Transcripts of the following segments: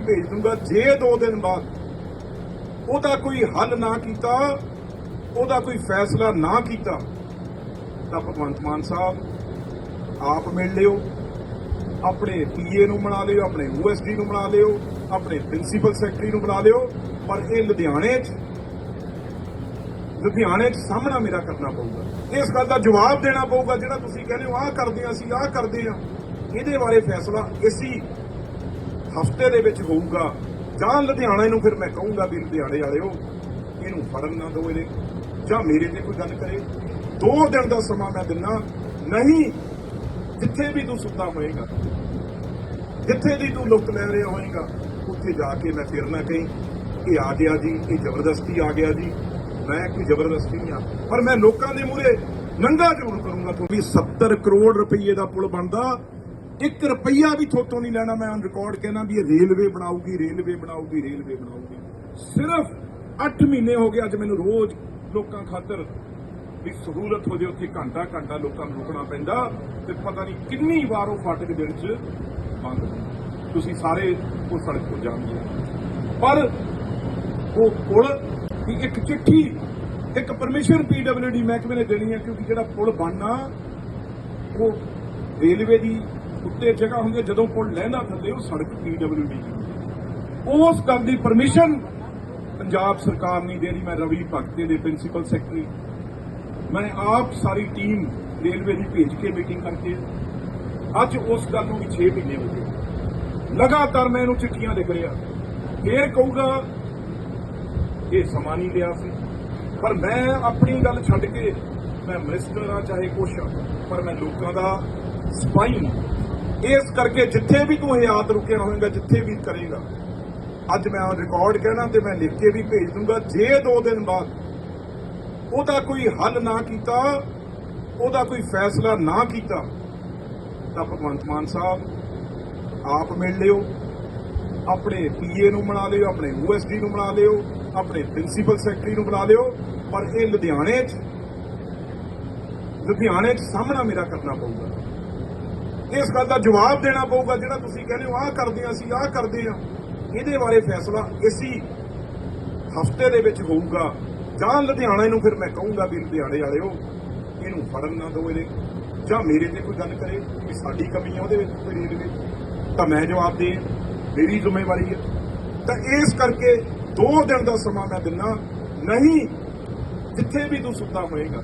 ਭੇਜ ਦੂੰਗਾ, ਜੇ 2 ਦਿਨ ਬਾਅਦ ਉਹਦਾ ਕੋਈ ਹੱਲ ਨਾ ਕੀਤਾ, ਉਹਦਾ ਕੋਈ ਫੈਸਲਾ ਨਾ ਕੀਤਾ, ਤਾਂ ਭਗਵੰਤ ਮਾਨ ਸਾਹਿਬ ਆਪ ਮਿਲ ਲਿਓ, ਆਪਣੇ ਪੀਏ ਨੂੰ ਬਣਾ ਲਿਓ, ਆਪਣੇ ਯੂਐਸਡੀ ਨੂੰ ਬਣਾ ਲਿਓ, ਆਪਣੇ ਪ੍ਰਿੰਸੀਪਲ ਸੈਕਟਰੀ ਨੂੰ ਬਣਾ ਲਿਓ, ਪਰ ਇਹ ਲੁਧਿਆਣੇ 'ਚ ਲੁਧਿਆਣੇ 'ਚ ਸਾਹਮਣਾ ਮੇਰਾ ਕਰਨਾ ਪਊਗਾ। ਇਸ ਗੱਲ ਦਾ ਜਵਾਬ ਦੇਣਾ ਪਊਗਾ, ਜਿਹੜਾ ਤੁਸੀਂ ਕਹਿੰਦੇ ਹੋ, ਆਹ ਕਰਦੇ ਹਾਂ ਅਸੀਂ, ਆਹ ਕਰਦੇ ਹਾਂ। ਇਹਦੇ ਬਾਰੇ ਫੈਸਲਾ, ਇਸੀ ਹਫ਼ਤੇ ਦੇ ਵਿੱਚ ਹੋਊਗਾ। ਜਾਂ ਲੁਧਿਆਣੇ ਨੂੰ ਫਿਰ ਮੈਂ ਕਹੂੰਗਾ ਵੀ ਲੁਧਿਆਣੇ ਵਾਲਿਓ, ਇਹਨੂੰ ਫੜਨ ਨਾ ਦਿਓ ਇਹਦੇ। ਜਾਂ ਮੇਰੇ ਤੇ ਕੋਈ ਗੱਲ ਕਰੇ। ਦੋ ਦਿਨ ਦਾ ਸਮਾਂ ਮੈਂ ਦਿੰਨਾ। ਨਹੀਂ, ਜਿੱਥੇ ਵੀ ਤੂੰ ਸੁੱਤਾ ਹੋਏਗਾ, ਜਿੱਥੇ ਦੀ ਤੂੰ ਲੁੱਟ ਲੈ ਰਿਹਾ ਹੋਏਗਾ, ਉੱਥੇ ਜਾ ਕੇ ਮੈਂ ਫਿਰ ਨਾ ਕਹੀਂ, ਇਹ ਆ ਗਿਆ ਜੀ, ਇਹ ਜ਼ਬਰਦਸਤੀ ਆ ਗਿਆ ਜੀ। ਮੈਂ ਕੋਈ ਜ਼ਬਰਦਸਤੀ ਨਹੀਂ ਆ। ਪਰ ਮੈਂ ਲੋਕਾਂ ਦੇ ਮੂਹਰੇ ਨੰਗਾ ਜ਼ਰੂਰ ਕਰੂੰਗਾ ਤੋਂ ਵੀ 70 ਕਰੋੜ ਰੁਪਏ ਦਾ ਪੁਲ ਬਣਦਾ। 1 ਰੁਪਈਆ ਵੀ ਥੋਤੋਂ ਨਹੀਂ ਲੈਣਾ ਮੈਂ ਔਨ ਰਿਕਾਰਡ ਕਹਿਣਾ ਵੀ ਇਹ ਰੇਲਵੇ ਬਣਾਊਗੀ ਰੇਲਵੇ ਬਣਾਊਗੀ ਰੇਲਵੇ ਬਣਾਊਗੀ ਸਿਰਫ 8 ਮਹੀਨੇ ਹੋ ਗਏ ਅੱਜ ਮੈਨੂੰ ਰੋਜ਼ ਲੋਕਾਂ ਖਾਤਰ ਵੀ ਸਹੂਲਤ ਹੋ ਜੇ ਉੱਥੇ ਘੰਟਾ ਘੰਟਾ ਲੋਕਾਂ ਨੂੰ ਰੁਕਣਾ ਪੈਂਦਾ ਤੇ ਪਤਾ ਨਹੀਂ ਕਿੰਨੀ ਵਾਰ ਉਹ ਫਾਟਕ ਦਿਨ ਚ ਬੰਦ ਤੁਸੀਂ ਸਾਰੇ ਉਹ ਸੜਕ ਤੋਂ ਜਾਣਦੇ ਹੋ। ਪਰ ਉਹ ਪੁਲ ਦੀ ਇੱਕ ਚਿੱਠੀ, ਇੱਕ ਪਰਮਿਸ਼ਨ ਪੀਡਬਲਯੂਡੀ ਮਹਿਕਮੇ ਨੇ ਦੇਣੀ ਹੈ ਕਿਉਂਕਿ ਜਿਹੜਾ ਪੁਲ ਬਣਨਾ ਉਹ ਰੇਲਵੇ ਦੀ ਉੱਤੇ ਜਗ੍ਹਾ ਹੁੰਦੀ ਹੈ, ਜਦੋਂ ਪੁਲ ਲਹਿੰਦਾ ਥੱਲੇ ਉਹ ਸੜਕ ਪੀਡਬਲਯੂਡੀ ਦੀ ਉਸ ਗੱਲ ਦੀ ਪਰਮਿਸ਼ਨ ਪੰਜਾਬ ਸਰਕਾਰ ਨਹੀਂ ਦੇ ਰਹੀ ਮੈਂ ਰਵੀ ਭਗਤੇ ਦੇ ਪ੍ਰਿੰਸੀਪਲ ਸੈਕਟਰੀ ਮੈਂ ਆਪ ਸਾਰੀ ਟੀਮ ਰੇਲਵੇ ਦੀ ਭੇਜ ਕੇ ਮੀਟਿੰਗ ਕਰਕੇ ਅੱਜ ਉਸ ਗੱਲ ਨੂੰ ਵੀ 6 ਮਹੀਨੇ ਹੋ ਗਏ। ਲਗਾਤਾਰ ਮੈਂ ਇਹਨੂੰ ਚਿੱਠੀਆਂ ਲਿਖ ਰਿਹਾ। ਫੇਰ ਕਹੂਗਾ, ਇਹ ਸਮਾਂ ਨਹੀਂ ਲਿਆ ਸੀ। ਪਰ ਮੈਂ ਆਪਣੀ ਗੱਲ ਛੱਡ ਕੇ, ਮੈਂ ਮਿਨਿਸਟਰ ਆ ਚਾਹੇ ਕੁਛ ਆ, ਪਰ ਮੈਂ ਲੋਕਾਂ ਦਾ ਸਿਪਾਹੀ ਹਾਂ। ਇਸ ਕਰਕੇ ਜਿੱਥੇ ਵੀ ਤੂੰ ਹਯਾਤ ਰੁਕਿਆ ਹੋਵੇਗਾ ਜਿੱਥੇ ਵੀ ਕਰੇਗਾ, ਅੱਜ ਮੈਂ ਰਿਕਾਰਡ ਕਹਿਣਾ ਤੇ ਮੈਂ ਲਿਖ ਕੇ ਵੀ ਭੇਜ ਦੂੰਗਾ, ਜੇ 2 ਦਿਨ ਬਾਅਦ ਉਹਦਾ ਕੋਈ ਹੱਲ ਨਾ ਕੀਤਾ, ਉਹਦਾ ਕੋਈ ਫੈਸਲਾ ਨਾ ਕੀਤਾ, ਤਾਂ ਭਗਵੰਤ ਮਾਨ ਸਾਹਿਬ, ਆਪ ਮਿਲ ਲਿਓ, ਆਪਣੇ ਪੀਏ ਨੂੰ ਬਣਾ ਲਿਓ, ਆਪਣੇ ਯੂਐਸਡੀ ਨੂੰ ਬਣਾ ਲਿਓ, ਆਪਣੇ ਪ੍ਰਿੰਸੀਪਲ ਸੈਕਟਰੀ ਨੂੰ ਬਣਾ ਲਿਓ, ਪਰ ਇਹ ਲੁਧਿਆਣੇ 'ਚ ਲੁਧਿਆਣੇ 'ਚ ਸਾਹਮਣਾ ਮੇਰਾ ਕਰਨਾ ਪਊਗਾ। ਇਸ ਗੱਲ ਦਾ ਜਵਾਬ ਦੇਣਾ ਪਊਗਾ ਜਿਹੜਾ ਤੁਸੀਂ ਕਹਿੰਦੇ ਹੋ, ਆਹ ਕਰਦੇ ਹਾਂ ਅਸੀਂ, ਆਹ ਕਰਦੇ ਹਾਂ। ਇਹਦੇ ਬਾਰੇ ਫੈਸਲਾ ਇਸੀ ਹਫ਼ਤੇ ਦੇ ਵਿੱਚ ਹੋਊਗਾ। ਜਾਂ ਲੁਧਿਆਣੇ ਨੂੰ ਫਿਰ ਮੈਂ ਕਹੂੰਗਾ ਵੀ ਲੁਧਿਆਣੇ ਵਾਲਿਓ, ਇਹਨੂੰ ਫੜਨ ਨਾ ਦਿਓ ਇਹਦੇ। ਜਾਂ ਮੇਰੇ ਤੇ ਕੋਈ ਗੱਲ ਕਰੇ ਕਿ ਸਾਡੀ ਕਮੀ ਹੈ ਉਹਦੇ ਵਿੱਚ, ਕੋਈ ਰੇਲਵੇ ਤਾਂ ਮੈਂ ਜਵਾਬ ਦੇ, ਮੇਰੀ ਜ਼ਿੰਮੇਵਾਰੀ ਹੈ। ਤਾਂ ਇਸ ਕਰਕੇ ਦੋ ਦਿਨ ਦਾ ਸਮਾਂ ਮੈਂ ਦਿੰਨਾ। ਨਹੀਂ, ਜਿੱਥੇ ਵੀ ਤੂੰ ਸੁੱਤਾ ਹੋਏਗਾ,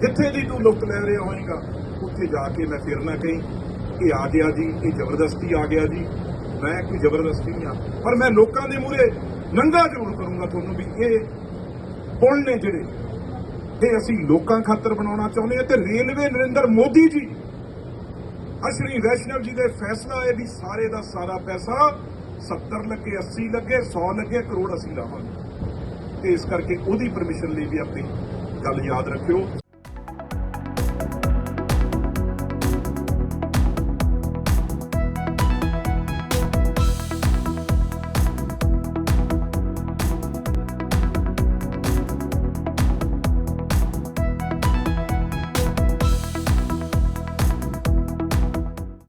ਜਿੱਥੇ ਦੀ ਤੂੰ ਲੁੱਟ ਲੈ ਰਿਹਾ ਹੋਏਗਾ ਉੱਥੇ ਜਾ ਕੇ ਮੈਂ ਫਿਰ ਨਾ ਕਹੀਂ ਕਿ ਆ ਗਿਆ ਜੀ, ਇਹ ਜ਼ਬਰਦਸਤੀ ਆ ਗਿਆ ਜੀ। ਮੈਂ ਕੋਈ ਜ਼ਬਰਦਸਤੀ ਨਹੀਂ ਆ। ਪਰ ਮੈਂ ਲੋਕਾਂ ਦੇ ਮੂਹਰੇ ਨੰਗਾ ਜ਼ਰੂਰ ਕਰੂੰਗਾ ਤੁਹਾਨੂੰ ਵੀ ਇਹ ਪੁਲ ਨੇ ਜਿਹੜੇ ਇਹ ਅਸੀਂ ਲੋਕਾਂ ਖਾਤਰ ਬਣਾਉਣਾ ਚਾਹੁੰਦੇ ਹਾਂ ਤੇ ਰੇਲਵੇ ਨਰਿੰਦਰ ਮੋਦੀ ਜੀ ਅਸ਼ਰੀ ਵੈਸ਼ਨਵ ਜੀ ਦੇ ਫੈਸਲਾ ਹੈ ਵੀ ਸਾਰੇ ਦਾ ਸਾਰਾ ਪੈਸਾ 70 ਲੱਗੇ 80 ਲੱਗੇ 100 ਲੱਗੇ, ਕਰੋੜ ਅਸੀਂ ਲਾਵਾਂਗੇ। ਤੇ ਇਸ ਕਰਕੇ ਉਹਦੀ ਪਰਮਿਸ਼ਨ ਲਈ ਵੀ ਆਪਣੀ ਗੱਲ ਯਾਦ ਰੱਖਿਓ।